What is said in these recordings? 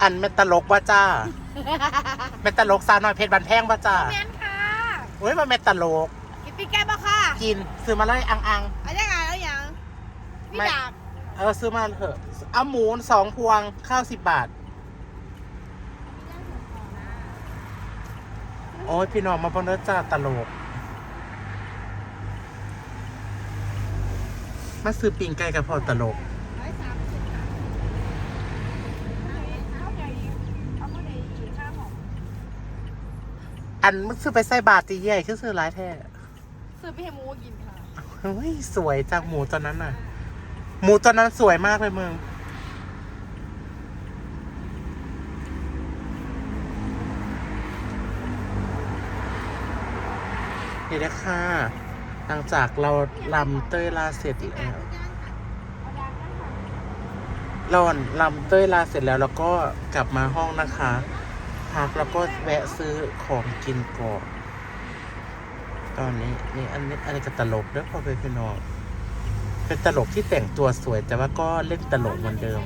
อันเม็นตลกว่าจ้าเม็นตลกซาหน่อยเพชรบันแพงว่าจ้าแมนค่ะโอ้ยมันเม็นตลกกินปีกแก้บ้าค่ะกินซื้อมาเลยอังอังเอะไรยังไงแล้วยังพี่ไม่ดาบเออซื้อมาเถอะเอาหมูสองพวงข้าวสิบบาทโอ้ยพี่น้องมาเพิ่งเด้อจ้าตลกมาซื้อปิ่งไก่กับพอตลก ร้อยสามสิบค่ะเอาใหญ่อีกเอาเท่าไหร่อีกค่าหอม อันมึงซื้อไปใส่บาทตีใหญ่คือซื้อร้ายแท้ซื้อไปให้หมูกินค่ะ เฮ้ยสวยจากหมูตอนนั้นน่ะ หมูตอนนั้นสวยมากเลยมึงนี่นะคะหลังจากเราลำเต้ยลาเสร็จแล้วเราลำเต้ยลาเสร็จแล้วเราก็กลับมาห้องนะคะ พักแล้วก็แวะซื้อของกินก่อนตอนนี้นี่อันนี้อันนี้ก็ตลกเด้อพอไปพี่น้องเป็นตลกที่แต่งตัวสวย แต่ว่าก็เล่นตลกเหมือนเดิม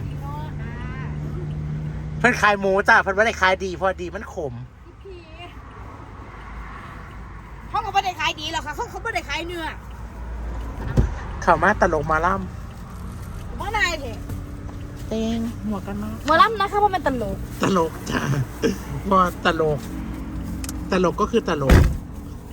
เพื่อนขายหมูจ้าเพื่อนไม่ได้ขายดีเพอดีมันขมพี่เขาก็ไม่ได้ขายดีหรอกค่ะเขาเขาไม่ได้ขายเนื้อข่าวมาตลกมาล่ผมว่านายเถอะำ เต้งหมวกกันน็อกหมาล่ำนะคะเพราะมันตลก ตลกจ้าพอตลก ตลกก็คือตลก